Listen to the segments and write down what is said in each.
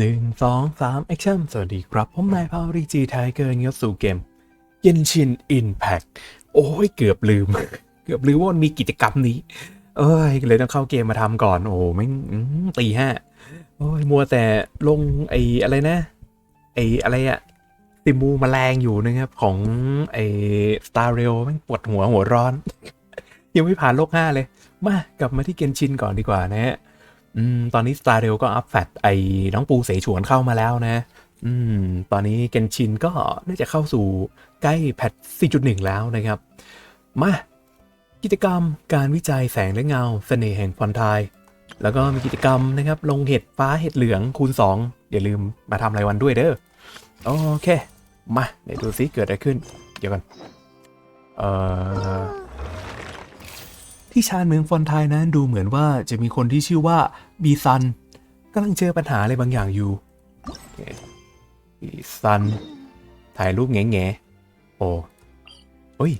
หนึ่งสองสามแอคชั่นสวัสดีครับ ผมนายพาวรีจีไทเกอร์เงี้ยสู่เกมเย็นชินอินแพคโอ้ยเกือบลืม เกือบลืมว่ามันมีกิจกรรมนี้ เอ้ยเลยต้องเข้าเกมมาทำก่อน โอ้ไม่ตีห้าโอ้ยมัวแต่ลงไอ้อะไรนะ ไอ้อะไรอะติมูมาแมลงอยู่นะครับ ของไอ้สตาร์เรลแม่งปวดหัวหัวร้อน ยังไม่ผ่านโลกห้าเลย มากลับมาที่เกนชินก่อนดีกว่านะฮะ อืมตอนนี้ Star r a i l ก็อัพแฟตไอ้น้องปูเสฉวนเข้ามาแล้วนะ อืม ตอนนี้เกนชินก็น่าจะเข้าสู่ใกล้แพท 4.1 แล้วนะครับ มา กิจกรรมการวิจัยแสงและเงาเสน่ห์แห่งฟอนทาย แล้วก็มีกิจกรรมนะครับ ลงเห็ดฟ้าเห็ดเหลืองคูณ 2 อย่าลืมมาทำรายวันด้วยเด้อ โอเค มาเดี๋ยวดูซิเกิดอะไรขึ้น เดี๋ยวกัน เอ่อ ที่ชานเมืองฟอนไทยนั้นดูเหมือนว่าจะมีคนที่ชื่อว่าบีซันกำลังเจอปัญหาอะไรบางอย่างอยู่บีซัน ถ่ายรูปแง่แง่โอ้โอ้ย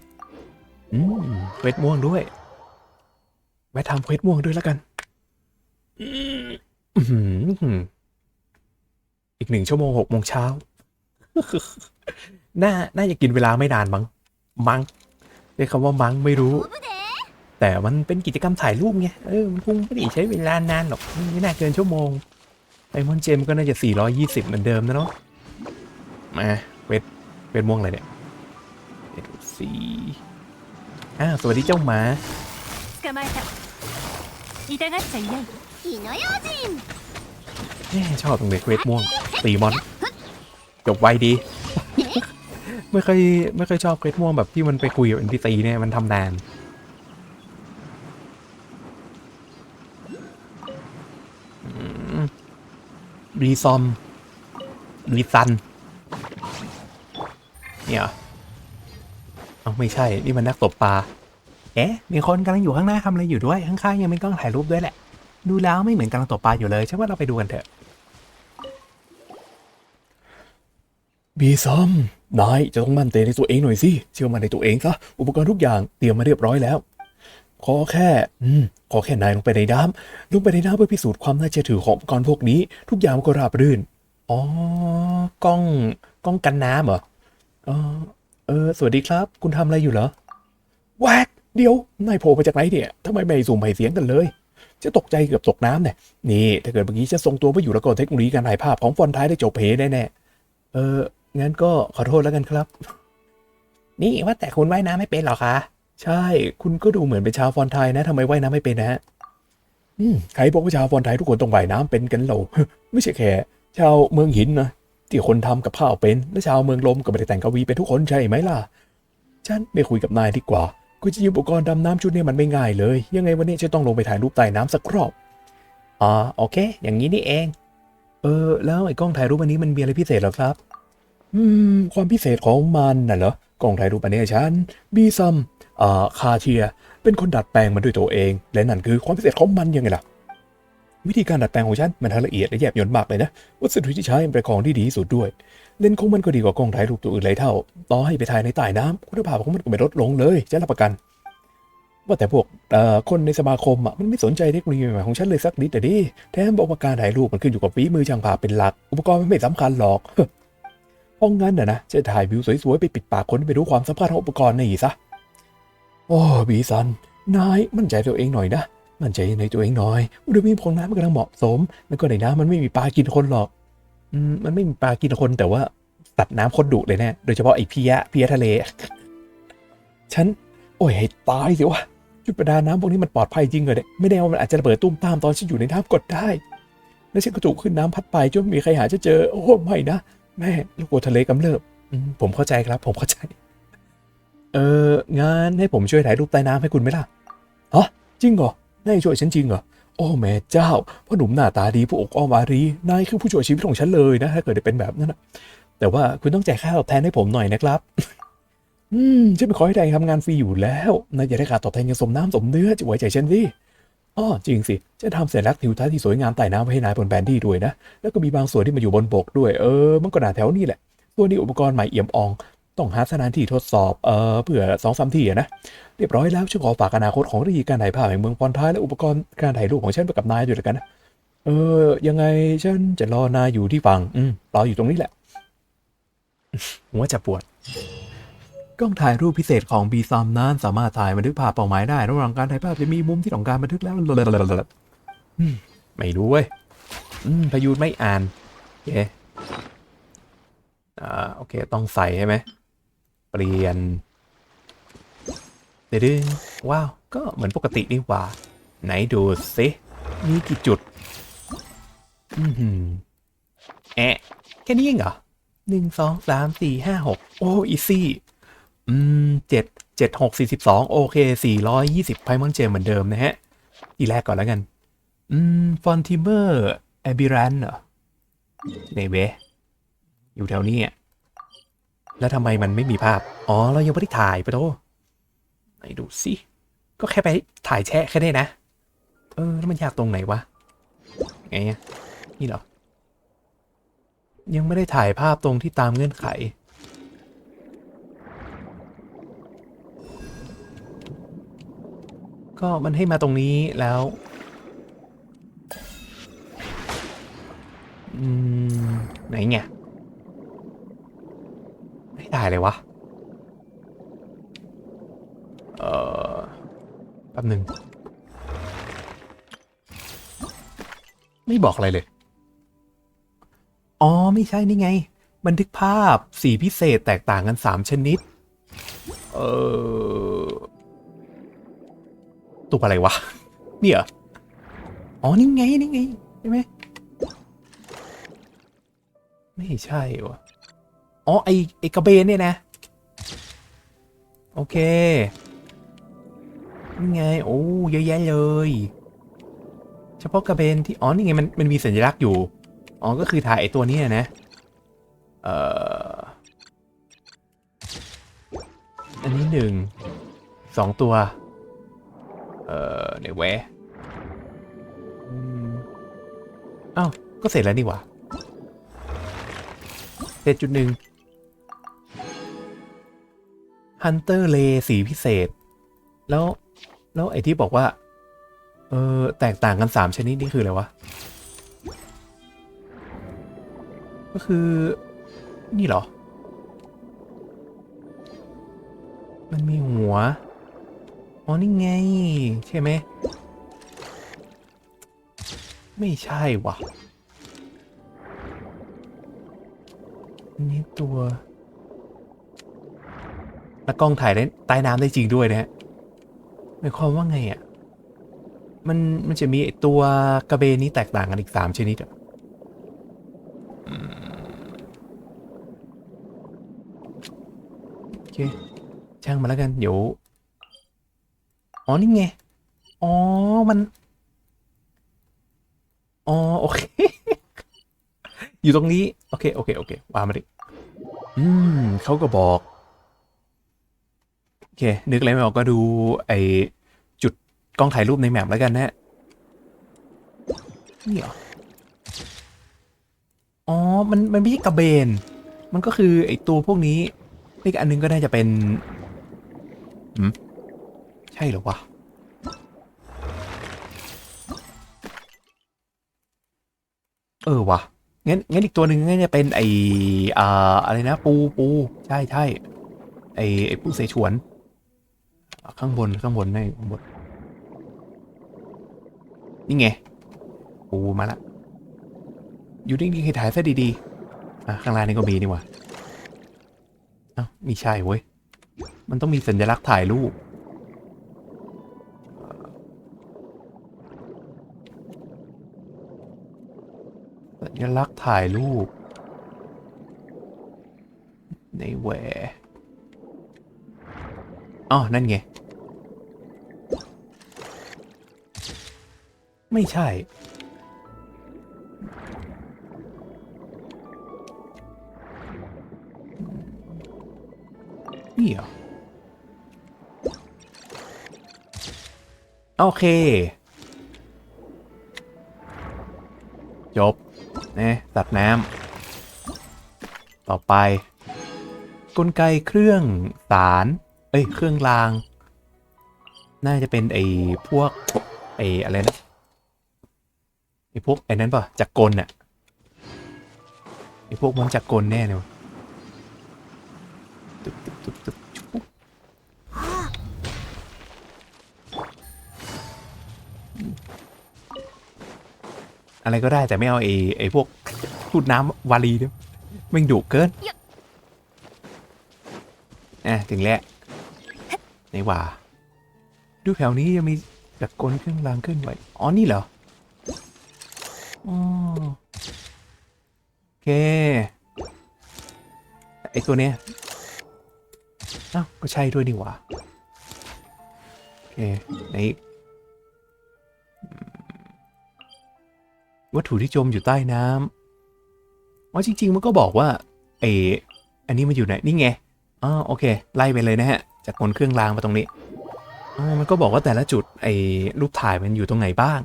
อืมเควสม่วงด้วยแวะทำเควสม่วงด้วยแล้วกันอืมอีกหนึ่งชั่วโมงหกโมงเช้าน่า น่าจะกินเวลาไม่นานมั้ง มั้งเรียกคำว่ามั้งไม่รู้ แต่มันเป็นกิจกรรมถ่ายรูปไง เออ มันคงไม่ได้ใช้เวลานานหรอกไม่น่าเกินชั่วโมง ไอ้มอนเจมก็น่าจะ 420 เหมือนเดิมนะเนาะ มา เวท เวทม่วงอะไรเนี่ยเวทสีอ่าสวัสดีเจ้าหมาชอบตรงเด็กเวทม่วงตีมอน จบไวดี ไม่เคยไม่เคยชอบเวทม่วงแบบที่มันไปคุยกับเอ็นพีซีเนี่ยมันทำนาน รีซอมรีซันเนี่ยเอาไม่ใช่นี่มันนักตบปลาเอ๊ะมีคนกำลังอยู่ข้างหน้าทำอะไรอยู่ด้วยข้างๆยังมีกล้องถ่ายรูปด้วยแหละ ดูแล้วไม่เหมือนกำลังตบปลาอยู่เลยใช่ว่าเราไปดูกันเถอะบีซอมนายจะต้องมั่นใจในตัวเองหน่อยสิเชื่อมั่นในตัวเองซะอุปกรณ์ทุกอย่างเตรียมมาเรียบร้อยแล้ว ขอแค่ อืม ขอแค่นายลงไปในน้ำลงไปในน้ำเพื่อพิสูจน์ความน่าเชื่อถือของอุปกรณ์พวกนี้ ทุกอย่างมันก็ราบรื่น อ๋อ กล้อง กล้องกันน้ำเหรอเออเออ สวัสดีครับ คุณทำอะไรอยู่เหรอแวกเดี๋ยวนายโผล่มาจากไหนเนี่ยทำไมไม่สูมไม่เสียงกันเลยจะตกใจเกือบตกน้ำเนี่ย นี่ ถ้าเกิดเมื่อกี้จะทรงตัวไปอยู่แล้วก็เทคโนโลยีการถ่ายภาพของฟอนท้ายได้จบเพแน่ๆเอองั้นก็ขอโทษแล้วกันครับ นี่ว่าแต่คุณว่ายน้ำไม่เป็นหรอคะ ใช่ คุณก็ดูเหมือนเป็นชาวฟอนไทยนะทำไมว่ายน้ำไม่เป็นนะฮะใครบอกว่าชาวฟอนไทยทุกคนต้องว่ายน้ำเป็นกันเหรอไม่ใช่แค่ชาวเมืองหินนะที่คนทำกับข้าวเป็น และชาวเมืองลมก็ไม่ได้แต่งกวีเป็นทุกคนใช่ไหมล่ะ ฉันไม่คุยกับนายดีกว่ากูจะยืมอุปกรณ์ดำน้ำชุดนี้มันไม่ง่ายเลย ยังไงวันนี้จะต้องลงไปถ่ายรูปใต้น้ำสักรอบอ๋อโอเค อย่างนี้นี่เอง เออ แล้วไอ้กล้องถ่ายรูปอันนี้มันมีอะไรพิเศษหรอครับ อืม ความพิเศษของมันน่ะเหรอกล้องถ่ายรูปอันนี้ฉันบีซัม คาเทียเป็นคนดัดแปลงมันด้วยตัวเอง และนั่นคือความพิเศษของมันยังไงล่ะ วิธีการดัดแปลงของฉันมันทั้งละเอียดและแยบยลมากเลยนะ วัสดุที่ใช้เป็นของที่ดีที่สุดด้วย เลนส์ของมันก็ดีกว่ากล้องถ่ายรูปตัวอื่นหลายเท่า ต่อให้ไปถ่ายในใต้น้ำคุณภาพของมันก็ไม่ลดลงเลยจะรับประกัน ว่าแต่พวกเอ่อคนในสมาคมอะมันไม่สนใจเทคโนโลยีใหม่ของฉันเลยสักนิดแต่ดิแถมบอกว่าการถ่ายรูปมันขึ้นอยู่กับฝีมือช่างภาพเป็นหลัก อุปกรณ์มันไม่สำคัญหรอกเพราะงั้นน่ะนะจะถ่ายวิวสวยๆไปปิดปากคนไม่รู้ความสำคัญของอุปกรณ์นี่ซะ โอ้บีซัน นายมั่นใจตัวเองหน่อยนะ มั่นใจในตัวเองหน่อยอุณหภูมิของน้ำมันกำลังเหมาะสม แล้วก็ในน้ำมันไม่มีปลากินคนหรอกอืมมันไม่มีปลากินคนแต่ว่าสัตว์น้ำคนดุเลยแน่โดยเฉพาะไอ้เพียเพียทะเล ฉัน โอ้ยให้ตายสิวะจุดประดาน้ำพวกนี้มันปลอดภัยจริงเหรอเนี่ยไม่แน่ว่ามันอาจจะระเบิดตุ้มตามตอนฉันอยู่ในน้ำกดได้แล้วฉันก็ถูกขึ้นน้ำพัดไปจนไม่มีใครหาจะเจอ โอ้ไม่นะแม่ลูกกลัวทะเลกำเริบผมเข้าใจครับ ผมเข้าใจ เอองั้นให้ผมช่วยถ่ายรูปใต้น้ำให้คุณไหมล่ะฮะจริงเหรอ นายช่วยฉันจริงเหรอ โอ้แม่เจ้าพ่อหนุ่มหน้าตาดีผู้อกอ้อมอารี นายคือผู้ช่วยชีวิตของฉันเลยนะ ถ้าเกิดได้เป็นแบบนั้นนะแต่ว่าคุณต้องจ่ายค่าตอบแทนให้ผมหน่อยนะครับ อืมฉันไม่ขอให้นายทำงานฟรีอยู่แล้ว นายอย่าได้ค่าตอบแทนอย่างสมน้ำสมเนื้อจะไว้ใจฉันสิอ้อจริงสิจะทำสัญลักษณ์ทิวทัศน์ที่สวยงามใต้น้ำไว้ให้นายบนแผนที่ด้วยนะ แล้วก็มีบางส่วนที่มาอยู่บนบกด้วย เออ มันก็น่าแถวนี้แหละตัวนี้อุปกรณ์ใหม่เอี่ยมออง ต้องหาสถานที่ทดสอบเออเพื่อสองสามที่นะ เรียบร้อยแล้วฉันขอฝากอนาคตของวิธีการถ่ายภาพแห่งเมืองพรท้ายและอุปกรณ์การถ่ายรูปของฉันไปกับนายด้วยแล้วกันนะเออยังไงฉันจะรอนายอยู่ที่ฝั่งอืมรออยู่ตรงนี้แหละหัวจะปวดกล้องถ่ายรูปพิเศษของบีซอมนั้นสามารถถ่ายบันทึกภาพเป้าหมายได้ ระหว่างการถ่ายภาพจะมีมุมที่ต้องการบันทึกแล้วไม่รู้เว้ยพยูนไม่อ่านโอเอ่าโอเค ต้องใส่ใช่ไหม เปลี่ยนเดึงว้าว ก็เหมือนปกตินี่หว่า ไหนดูสิมีกี่จุด อือหือแอะ แค่นี้เองเหรอหนึ่งสองสามสี่ห้าหกโอ้อีซี่ อืมเจ็ดเจ็ดหกสี่สิบสองโอเคสี่ร้อยยี่สิบไพมอนเจมเหมือนเดิมนะฮะทีแรกก่อนแล้วกัน อืม ฟอนติเมอร์แอบิรันเหรอในเวะอยู่แถวนี้อะ แล้วทำไมมันไม่มีภาพ อ๋อ เรายังไม่ได้ถ่ายไปโตไหนดูสิก็แค่ไปถ่ายแชะแค่นี้นะ เออ แล้วมันยากตรงไหนวะ ไงนี่เหรอ ยังไม่ได้ถ่ายภาพตรงที่ตามเงื่อนไข ก็มันให้มาตรงนี้แล้ว อืม ไหนไง ไม่ได้เลยวะ เออแป๊บหนึ่ง ไม่บอกอะไรเลย อ๋อ ไม่ใช่นี่ไง บันทึกภาพสีพิเศษแตกต่างกันสามชนิด เออตัวอะไรวะ เนี่ยออ๋อ นี่ไง นี่ไง ใช่ไหม ไม่ใช่วะ อ๋อไอไอกระเบนเนี่ยนะ โอเคนี่ไงโอ้เยอะแยะเลย เฉพาะกระเบนที่อ๋อนี่ไงมันมันมีสัญลักษณ์อยู่อ๋อก็คือถ่ายไอตัวนี้นะเอ่ออันนี้หนึ่งสองตัว เอ่อเดี๋ยวแวะอ้าวก็เสร็จแล้วนี่หว่าเจ็ดจุดหนึ่ง ฮันเตอร์เลสีพิเศษ แล้วแล้วไอ้ที่บอกว่า เออแตกต่างกันสามชนิดนี่คืออะไรวะ ก็คือนี่เหรอ มันมีหัว อ๋อ นี่ไง ใช่ไหม ไม่ใช่วะนี่ตัว แล้วกล้องถ่ายได้ใต้น้ำได้จริงด้วยนะฮะหมายความว่าไงอะมันมันจะมีตัวกระเบนนี้แตกต่างกันอีกสามชนิดอะโอเคช่างมาแล้วกัน เดี๋ยว อ๋อ นี่ไง อ๋อ มัน อ๋อ โอเค อยู่ตรงนี้ โอเค โอเค โอเควางมาดิ อืม เขาก็บอก เค นึกอะไรไม่ออกก็ดูไอจุดกล้องถ่ายรูปในแมปแล้วกันนะนี่เหรอ อ๋อ มันมันไม่ใช่กระเบน มันก็คือไอตัวพวกนี้อีกอันนึงก็น่าจะเป็นหืมใช่หรอวะเออวะงั้นงั้นอีกตัวหนึ่งงั้นจะเป็นไออ่าอะไรนะ ปูปูใช่ใช่ไอไอปูเสฉวน ข้างบนข้างบนนี่ข้างบนนี่ไงปูมาละ อยู่นิ่งๆให้ถ่ายซะดีๆอะข้างล่างนี่ก็มีนี่ว่าเอ้าม่ใช่เว้ย มันต้องมีสัญลักษณ์ถ่ายรูปสัญลักษณ์ถ่ายรูปในแหว อ๋อนั่นไง ไม่ใช่ นี่เหรอ โอเค จบนะตัดน้ำ ต่อไป กลไกเครื่องสาร เอ้ย เครื่องราง น่าจะเป็นไอ้พวกไอ้อะไรนะไอ้พวกไอ้นั้นป่ะจักรกลน่ะไอ้พวกมันจักรกลแน่เลยวะตึ๊บตึ๊บตึ๊บตุ๊บอะไรก็ได้แต่ไม่เอาไอ้ไอ้พวกพูดน้ำวาลีเด้อแม่งดุเกินอะถึงแล้ว ในว่าดูแถวนี้ยังมีจักรกลเครื่องรางเคลื่อนไหวอ๋อ นี่เหรออ๋อโอเค ไอตัวเนี้ยอ้าวก็ใช่ด้วยนี่ว่าโอเคไหนวัตถุที่จมอยู่ใต้น้ำอ๋อจริง ๆ มันก็บอกว่าไออันนี้มันอยู่ไหน นี่ไง อ๋อโอเค ไล่ไปเลยนะฮะ จากบนเครื่องรางมาตรงนี้มันก็บอกว่าแต่ละจุดไอ้รูปถ่ายมันอยู่ตรงไหนบ้าง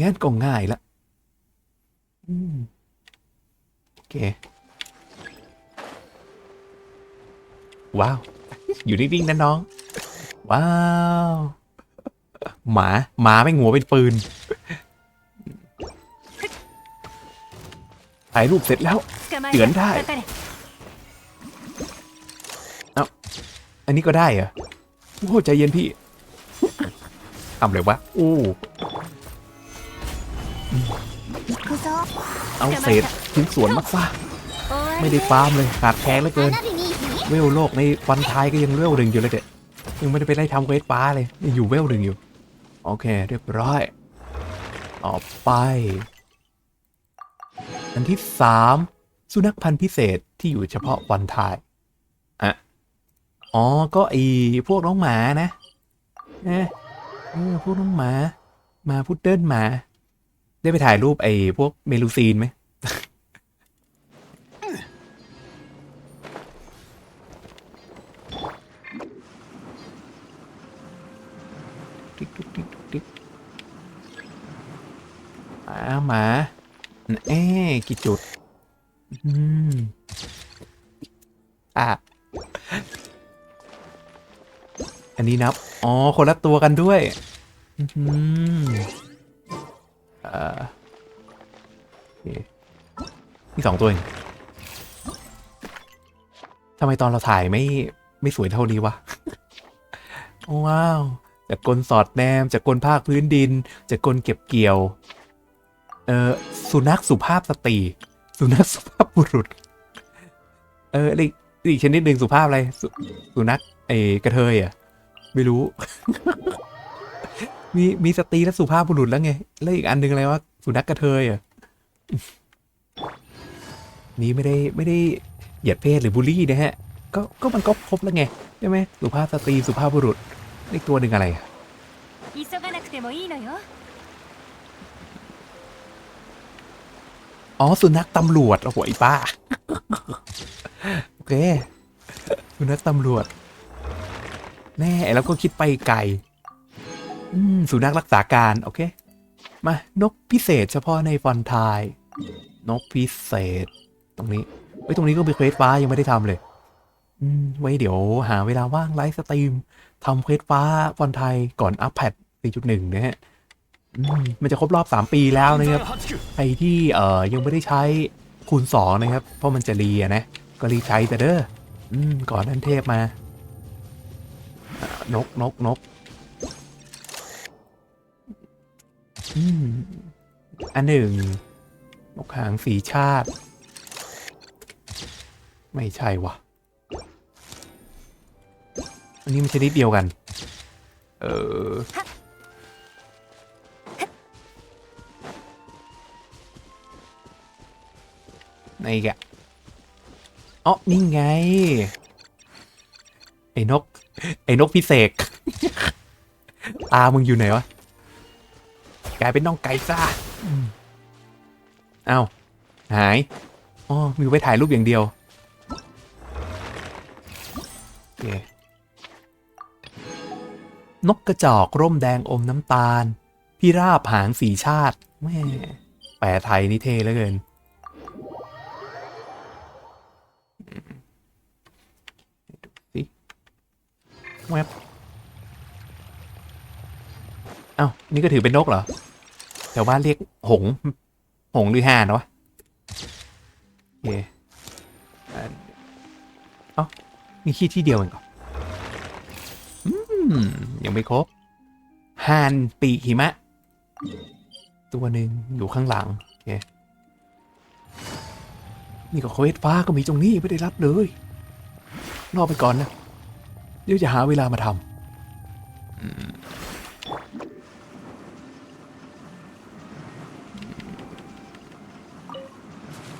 งั้นก็ง่ายละโอเค ว้าว อยู่นิ่งๆนะน้อง ว้าว หมา หมาไม่งัวเป็นปืน ถ่ายรูปเสร็จแล้วเตือนได้ันนี้ก็ได้เหรอโอ้ใจเย็นพี่ทำเลยวะอู้เอาเศษชิ้นส่วนมาฟ้าไม่ได้ฟาร์มเลยขาดแคลงเหลือเกิน เวลโลกในวันท้ายก็ยังเวลหนึ่งอยู่เลยเด็ดยังไม่ได้ไปไล่ทำเวทฟ้าเลยยังอยู่เวลหนึ่งอยู่ โอเค เรียบร้อย ต่อไป อันที่สามสุนัขพันธุ์พิเศษที่อยู่เฉพาะวันท้าย อ๋อ ก็ไอพวกน้องหมานะเอะเออพวกน้องหมามาพุดเดิ้ลหมา ได้ไปถ่ายรูปไอพวกเมลูซีนไหมติ๊กติ๊กติ๊กติ๊กหมาหมาเอ๊กี่จุด อืมอะ อันนี้นับ อ๋อ คนละตัวกันด้วยอืมเอ่อโอเคมีสองตัวเองทำไมตอนเราถ่ายไม่ไม่สวยเท่านี้วะ ว้าว จากกลสอดแนม จากกลภาคพื้นดิน จากกลเก็บเกี่ยว เออสุนัขสุภาพสตรี สุนัขสุภาพบุรุษ เอออีกอีกชนิดหนึ่งสุภาพอะไรสสุนัขไอ้กระเทยอะ ไม่รู้ มีมีสตรีและสุภาพบุรุษแล้วไง แล้วอีกอันหนึ่งอะไรวะสุนัขกระเทยอะนี่ไม่ได้ไม่ได้เหยียดเพศหรือบูลลี่นะฮะ ก็ก็มันก็ครบแล้วไงใช่ไหมสุภาพสตรีสุภาพบุรุษอีกตัวหนึ่งอะไรอ๋อสุนัขตำรวจโอ้โหไอ้ป้า โอเค สุนัขตำรวจ แน่แล้วก็คิดไปไกลอืมสุนัขรักษาการ โอเค มา นกพิเศษเฉพาะในฟอนไทายนกพิเศษ ตรงนี้ไว้ตรงนี้ก็มีเควสฟ้ายังไม่ได้ทำเลยอืมไว้เดี๋ยวหาเวลาว่างไลฟ์สตรีมทำเควสฟ้าฟอนไทยก่อนอัปแพด4.1 นะฮะมันจะครบรอบ 3 ปีแล้วนะครับ ใครที่เอ่อยังไม่ได้ใช้คูณ 2 นะครับ เพราะมันจะรีอะนะ ก็รีใช้แต่เด้อก่อนท่านเทพมา นกนกนกอันหนึ่งนกหางสีชาติ ไม่ใช่วะอันนี้มันชนิดเดียวกัน เออไหนอีกอ๋อนี่ไง ไอ้นก ไอ้นกพิเศษตามึงอยู่ไหนวะ กลายเป็นน้องไก่ซ่าอืมเอ้า หาย อ๋อมีไว้ถ่ายรูปอย่างเดียวโอเคนกกระจอกร่มแดงอมน้ำตาลพิราบหางสีชาติแม่แปลไทยนี่เท่เหลือเกิน แวบเอ้านี่ก็ถือเป็นนกเหรอแถวบ้านเรียกหง หงหรือห่านวะโอเคอะเอ้ามีขี้ที่เดียวเองเหรออืมยังไม่ครบห่านปีกหิมะ ตัวหนึ่งอยู่ข้างหลังโอเคนี่ก็เควสฟ้าก็มีตรงนี้ไม่ได้รับเลยรอไปก่อนนะ เดี๋ยวจะหาเวลามาทำ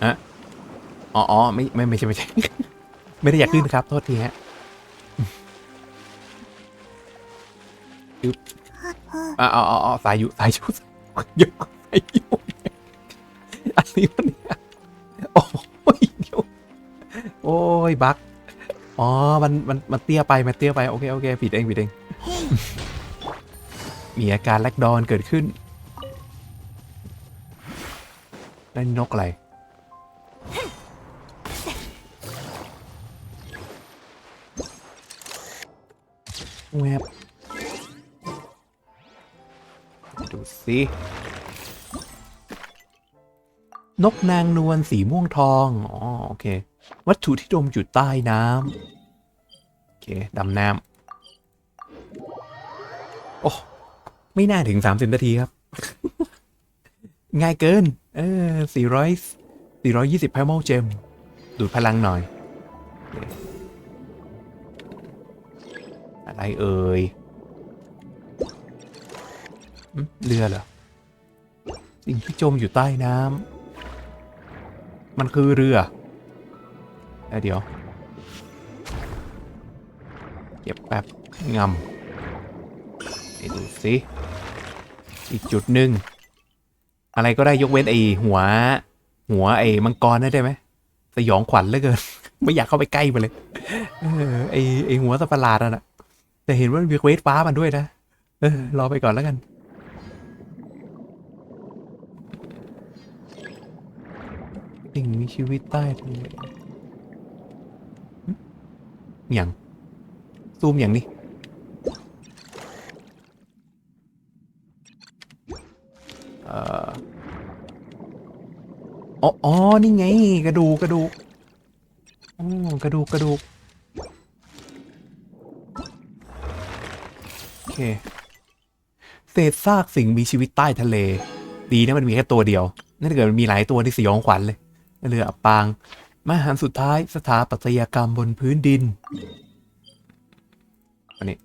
อะอ๋อไม่ไม่ไม่ใช่ไม่ใช่ ไม่ได้อยากขึ้นครับ โทษทีฮะอึ๊บอ๋ออ๋อสายอยู่สายอยู่สายอยู่สายอยู่อะไรวะเนี่ยโอ้ยเดี๋ยวโอ้ยบั๊ก อ๋อ มัน มัน มันเตี้ยไป มันเตี้ยไป โอเค โอเค ผิดเอง ผิดเอง มีอาการแลกดอนเกิดขึ้นนั่นนกอะไร แวบดูสินกนางนวลสีม่วงทอง อ๋อ โอเค วัตถุที่ดมอยู่ใต้น้ำโอเคดำน้ำโอ้ไม่น่าถึง 30 นาทีครับ ง่ายเกิน เออ400 420 p a m a l gem ดูดพลังหน่อย อะไรเอ่ยเรือเหรอ สิ่งที่จมอยู่ใต้น้ำมันคือเรือ เอ้ยเดี๋ยว เก็บแป๊บงำไปดูสิอีกจุดหนึ่งอะไรก็ได้ยกเว้นไอหัว หัวไอมังกรได้ไหมสยองขวัญเหลือเกิน ไม่อยากเข้าไปใกล้มันเลยเออไอไอหัวสัตว์ประหลาดนั่ะแต่เห็นว่ามันมีเควสฟ้ามันด้วยนะเออรอไปก่อนแล้วกันสิ่งมีชีวิตใต้ทะเล อย่างซูมอย่างนี้เอ่ออ๋อ นี่ไง กระดูกกระดูกอ๋อกระดูกกระดูกโอเคเศษซากสิ่งมีชีวิตใต้ทะเล ดีนะมันมีแค่ตัวเดียว นั่นถ้าเกิดมันมีหลายตัวที่สยองขวัญเลย เรืออับปาง มาหารสุดท้ายสถาปัตยกรรมบนพื้นดิน อันนี้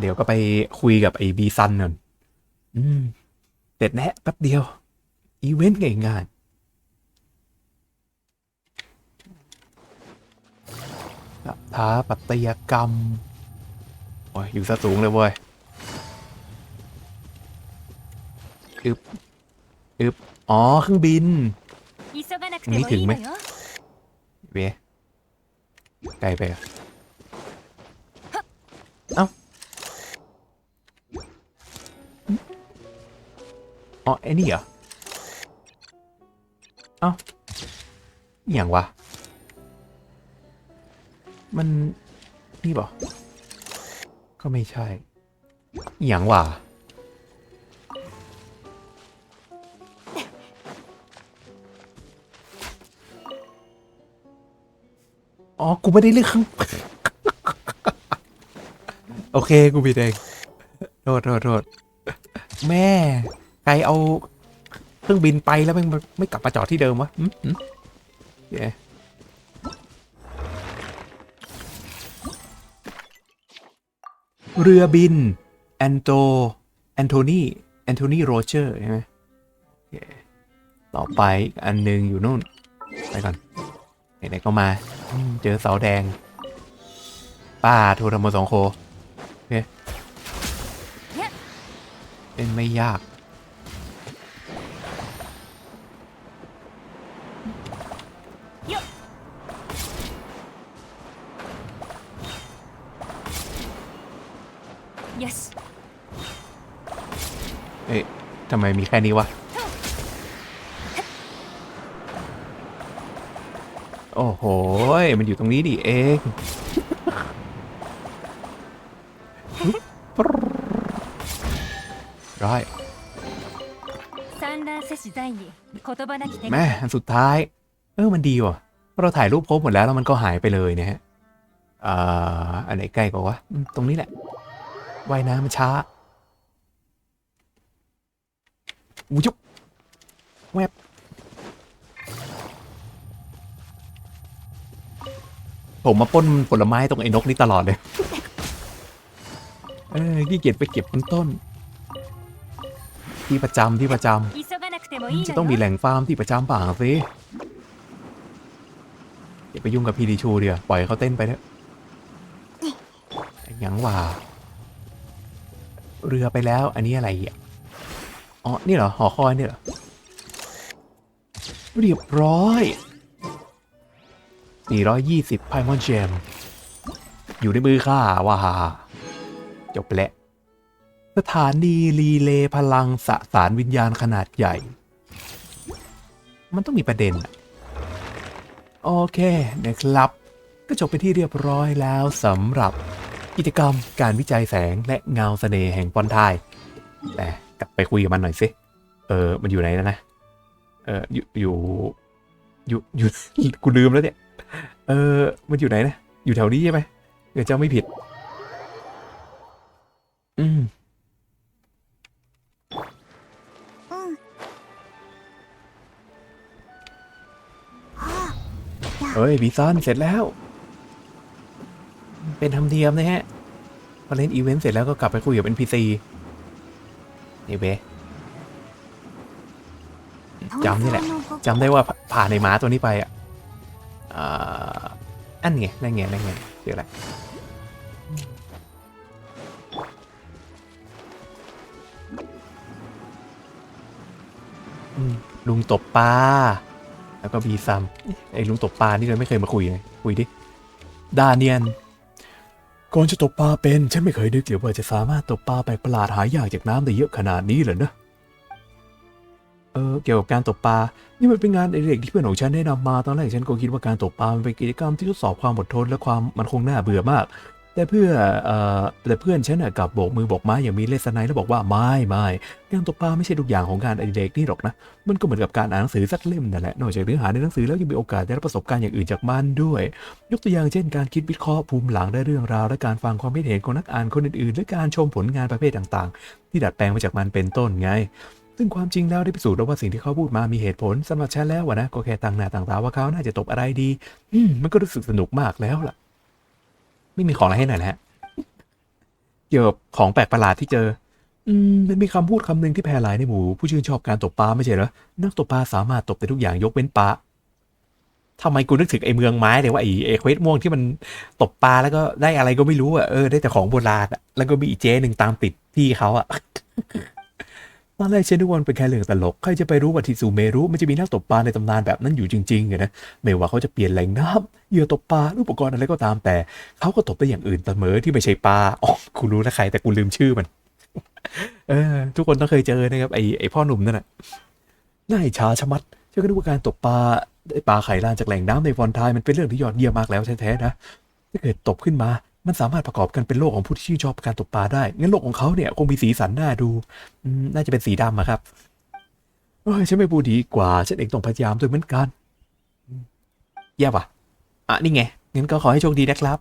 เดี๋ยวก็ไปคุยกับไอ้บีซันก่อนอืมเสร็จแนะแป๊บเดียว อีเวนต์ง่ายๆสถาปัตยกรรม โอ้ย อยู่ซะสูงเลยเว้ยอึบอึบอ๋อ เครื่องบิน นี่ถึงไหมเวไกลไปเอ้าอ๋อไอ้นี่เหรอ เอ้าอย่างวะ มัน นี่บอกก็ไม่ใช่อย่างวะ อ๋อ กูไม่ได้เลือกข้างโอเค กูผิดเองโทษโทษโทษแม่ไกลเอาเครื่องบินไปแล้วไมันไม่กลับมาจอดที่เดิมวะเย้เรือบิน แอนโต แอนโทนีแอนโทนีโรเจอร์ใช่ไหมโอเคต่อไปอีกอันหนึงอยู่นู่น ไปก่อน ไหนๆก็มา เจอเสาแดงป้าโทรธรรมสองโคโอเคเป็นไม่ยากよしเอ๊ะทำไมมีแค่นี้วะ โอ้โห มันอยู่ตรงนี้ดิเองร้อยแม่อันสุดท้าย เออมันดีว่ะเราถ่ายรูปครบหมดแล้วแล้วมันก็หายไปเลยเนี่ยฮะอ่าอันไหนใกล้กว่าวะตรงนี้แหละว่ายน้ำมันช้าอู้ยุบแวบ ผมมาป้นผลไม้ตรงไอ้นกนี่ตลอดเลย เออขี้เกียจไปเก็บต้นต้น ที่ประจำที่ประจำจะต้องมีแหล่งฟาร์มที่ประจำป่าสิอย่าไปยุ่งกับพีดีชูเดียวปล่อยเขาเต้นไปเถอะยังว่า เรือไปแล้ว อันนี้อะไรอะอ๋อ นี่เหรอ หอคอยนี่เหรอ เรียบร้อย 420ไพมอนเจมอยู่ในมือข้าว่าจบไปแล้วสถานีรีเลย์พลังสสารวิญญาณขนาดใหญ่ มันต้องมีประเด็นอะโอเคนะครับ ก็จบไปที่เรียบร้อยแล้วสำหรับกิจกรรมการวิจัยแสงและเงาเสน่ห์แห่งปอนทายแต่กลับไปคุยกับมันหน่อยสิ เออ มันอยู่ไหนแล้วนะ เอออยู่อยู่อยู่อยู่กูลืมแล้วเนี่ย เออ มันอยู่ไหนนะ อยู่แถวนี้ใช่ไหมเดี๋ยวเจ้าไม่ผิด อืมเฮ้ยบีซอนเสร็จแล้ว เป็นธรรมเนียมนะฮะ พอเล่นอีเวนต์เสร็จแล้วก็กลับไปคุยกับเอ็นพีซีเบจำนี่แหละจำได้ว่าผ่านในม้าตัวนี้ไปอะ อันไงนั่นไงนั่นไงเจออะไรอืมลุงตบปลาแล้วก็บีซัมไอ้ลุงตบปลานี่เราไม่เคยมาคุยเลยคุยดิดาเนียนก่อนจะตกปลาเป็น ฉันไม่เคยนึกเลยว่าจะสามารถตกปลาแปลกประหลาดหายากจากน้ำได้เยอะขนาดนี้เลยนะ ออเกี่ยวกับการตกปลา นี่มันเป็นงานอดิเรกที่เพื่อนของฉันแนะนำมาตอนแรกฉันก็คิดว่าการตกปลามันเป็นกิจกรรมที่ทดสอบความอดทนและความมันคงน่าเบื่อมาก แต่เพื่อเอ่อแต่เพื่อนฉันกลับโบกมือบอกไม้อย่างมีเลสไนแล้วบอกว่าไม่ไม่การตกปลาไม่ใช่ทุกอย่างของการอดิเรกนี่หรอกนะ มันก็เหมือนกับการอ่านหนังสือสักเล่มนั่นแหละ นอกจากเนื้อหาในหนังสือแล้วยังมีโอกาสได้รับประสบการณ์อย่างอื่นจากมันด้วย ยกตัวอย่างเช่น การคิดวิเคราะห์ภูมิหลังได้เรื่องราว และการฟังความคิดเห็นของนักอ่านคนอื่นๆ และการชมผลงานประเภทต่างๆ ที่ดัดแปลงมาจากมันเป็นต้นไง ซึ่งความจริงแล้วได้พิสูจน์แล้วว่าสิ่งที่เขาพูดมามีเหตุผลสำหรับฉันแล้วอะนะก็แค่ต่างหน้าต่างตาว่าเขาน่าจะตบอะไรดี อืมมันก็รู้สึกสนุกมากแล้วล่ะ ไม่มีของอะไรให้หน่อยนะฮะเกี่ยวกับของแปลกประหลาดที่เจอ อืมมันมีคำพูดคำหนึ่งที่แพร่หลายในหมู่ผู้ชื่นชอบการตกปลาไม่ใช่เหรอนักตกปลาสามารถตกได้ทุกอย่างยกเว้นปลาทำไมกูนึกถึงไอ้เมืองไม้เลยว่าไอ้ไอ้เควสม่วงที่มันตกปลาแล้วก็ได้อะไรก็ไม่รู้อะเออได้แต่ของโบราณอะแล้วก็มีอีเจ๊หนึ่งตามติดพี่เขาอะ ตอนแรกฉันนึกว่ามันเป็นแค่เรื่องตลก ใครจะไปรู้ว่าที่ซูเมรุมันจะมีนักตกปลาในตำนานแบบนั้นอยู่จริงๆอะนะไม่ว่าเขาจะเปลี่ยนแหล่งน้ำเหยื่อตกปลาอุปกรณ์อะไรก็ตามแต่ เขาก็ตกได้อย่างอื่นเสมอที่ไม่ใช่ปลาอ๋อกูรู้นะใคร แต่กูลืมชื่อมัน เออ ทุกคนต้องเคยเจอนะครับไอ้ไอ้พ่อหนุ่มนั่นน่ะน่าอิจฉาชะมัดฉันก็นึกว่าการตกปลาได้ปลาไข่ลานจากแหล่งน้ำในฟอนทายมันเป็นเรื่องที่ยอดเยี่ยมมากแล้วแท้ๆนะถ้าเกิดตกขึ้นมา มันสามารถประกอบกันเป็นโลกของผู้ที่ชื่นชอบการตกปลาได้ งั้นโลกของเขาเนี่ยคงมีสีสันน่าดู น่าจะเป็นสีดำอะครับเอ้ยฉันไม่พูดดีกว่า ฉันเองต้องพยายามด้วยเหมือนกัน แย่ปะอะนี่ไง งั้นก็ขอให้โชคดีนะครับ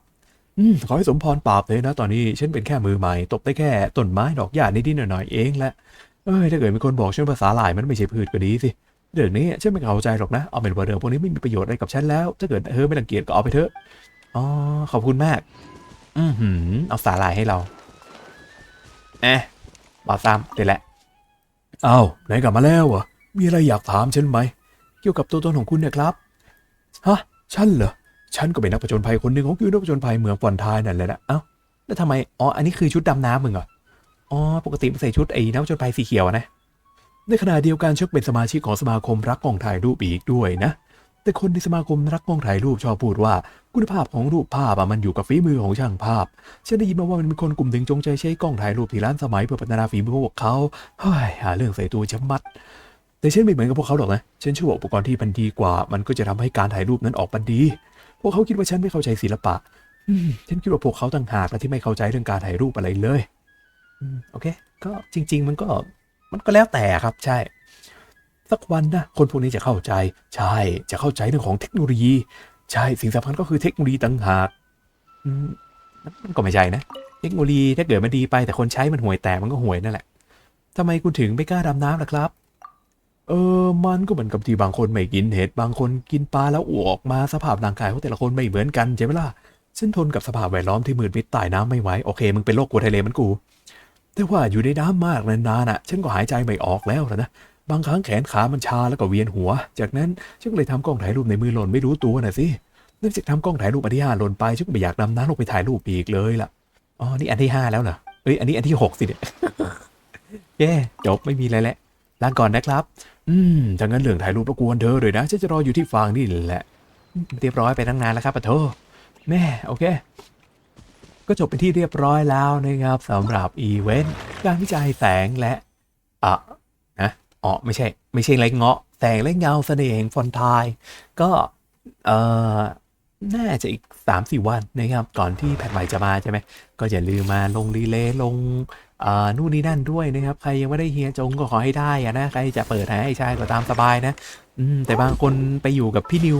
อืม ขอให้สมพรปราบเลยนะ ตอนนี้ฉันเป็นแค่มือใหม่ ตบได้แค่ต้นไม้ดอกหญ้านิดๆหน่อยๆเองแหละ เอ้ย ถ้าเกิดมีคนบอกฉันภาษาหลายมันไม่ใช่พืชก็ดีสิ เรื่องนี้ฉันไม่เข้าใจหรอกนะ เอาเป็นว่าเรื่องพวกนี้ไม่มีประโยชน์อะไรกับฉันแล้ว ถ้าเกิดเธอไม่รังเกียจก็เอาไปเถอะ อ๋อ ขอบคุณมาก อือหือ เอาสาหร่ายให้เราเอ๊ะบอซ้ำเดี๋ยวแหละเอา้าไหนกลับมาแล้วเหรอ มีอะไรอยากถามฉันไหม เกี่ยวกับตัวตนของคุณเนี่ยครับ ฮะ ฉันเหรอ ฉันก็เป็นนักผจญภัยคนหนึ่งของคือนักผจญภัยเมืองฟอนทายนั่นแหละนะ เอ้า แล้วทำไม อ๋อ อันนี้คือชุดดำน้ำมึงเหรอ อ๋อ ปกติมันใส่ชุดไอ้นักผจญภัยสีเขียวนะ ในขณะเดียวกันชักเป็นสมาชิกของสมาคมรักกองถ่ายรูปอีกด้วยนะ แต่คนในสมาคมรักกล้องถ่ายรูปชอบพูดว่า คุณภาพของรูปภาพอะมันอยู่กับฝีมือของช่างภาพ ฉันได้ยินมาว่ามันมีคนกลุ่มหนึ่งจงใจใช้กล้องถ่ายรูปที่ร้านสมัยเพื่อพัฒนาฝีมือของพวกเขาเฮ้ยหาเรื่องใส่ตัวชะมัด แต่ฉันไม่เหมือนกับพวกเขาหรอกนะฉันเชื่อว่าอุปกรณ์ที่มันดีกว่า มันก็จะทำให้การถ่ายรูปนั้นออกมาดี พวกเขาคิดว่าฉันไม่เข้าใจศิลปะฉันคิดว่าพวกเขาต่างหากนะที่ไม่เข้าใจเรื่องการถ่ายรูปอะไรเลยโอเค ก็จริง ๆ มันก็มันก็แล้วแต่ครับใช่ สักวันนะคนพวกนี้จะเข้าใจ ใช่จะเข้าใจเรื่องของเทคโนโลยี ใช่สิ่งสำคัญก็คือเทคโนโลยีต่างหากมันก็ไม่ใช่นะ เทคโนโลยีถ้าเกิดมันดีไปแต่คนใช้มันห่วยแตกมันก็ห่วยนั่นแหละทำไมคุณถึงไม่กล้าดำน้ำล่ะครับเออ มันก็เหมือนกับที่บางคนไม่กินเห็ด บางคนกินปลาแล้วอ้วกออกมาสภาพร่างกายของแต่ละคนไม่เหมือนกันใช่ไหมล่ะ ฉันทนกับสภาพแวดล้อมที่มืดมิดใต้น้ำไม่ไหว โอเค มึงเป็นโรคกลัวทะเลมันกู แต่ว่าอยู่ในน้ำมากนานๆอะ ฉันก็หายใจไม่ออกแล้วนะ บางครั้งแขนขามันชาแล้วก็เวียนหัว จากนั้นฉันเลยทำกล้องถ่ายรูปในมือหล่นไม่รู้ตัวน่ะสิเนื่องจากทำกล้องถ่ายรูปอันที่ห้าหล่นไปฉันก็ไม่อยากดำน้ำลงไปถ่ายรูปอีกเลยล่ะอ๋อนี่อันที่ห้าแล้วเหรอเอ้ยอันนี้อันที่หกสิเนี่ยเย้จบไม่มีอะไรแล้วลาก่อนนะครับ อืมถ้างั้นเรื่องถ่ายรูปรบกวนเธอเลยนะฉันจะรออยู่ที่ฟางนี่แหละ เรียบร้อยไปตั้งนานแล้วครับปะโทแม่โอเค ก็จบเป็นที่เรียบร้อยแล้วนะครับสำหรับอีเวนต์การวิจัยแสงและอะนะ อ๋อไม่ใช่ ไม่ใช่ไรเงาะแสงและเงาเสน่ห์แห่งฟอนทาย ก็เอ่อน่าจะอีก3าสี่วันนะครับ ก่อนที่แผ่นใหม่จะมาใช่ไหม ก็อย่าลืมมาลงรีเลย์ลงอ่านู่นนี่นั่นด้วยนะครับ ใครยังไม่ได้เฮียจงก็ขอให้ได้อะนะ ใครจะเปิดให้ใช่ก็ตามสบายนะ อืม แต่บางคนไปอยู่กับพี่นิว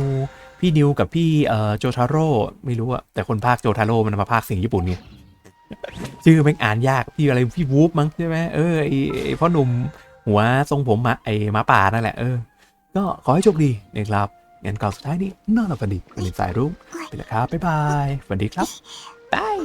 พี่นิวกับพี่เอ่อโจทาโร่ ไม่รู้อะแต่คนภาคโจทาโร่มันมาภาคเสียงญี่ปุ่นไงชื่อแม่งอ่านยาก พี่อะไรพี่วูฟมั้งใช่ไหมเออไอไอ้พ่อหนุ่ม หัวทรงผมมาไอหมาป่านั่นแหละเออ ก็ขอให้โชคดีนะครับงั้นก่อนสุดท้ายนี้นอนหลับฝันดีเป็นสายรุ่งไปแล้วครับบ๊ายบายสวัสดีครับบาย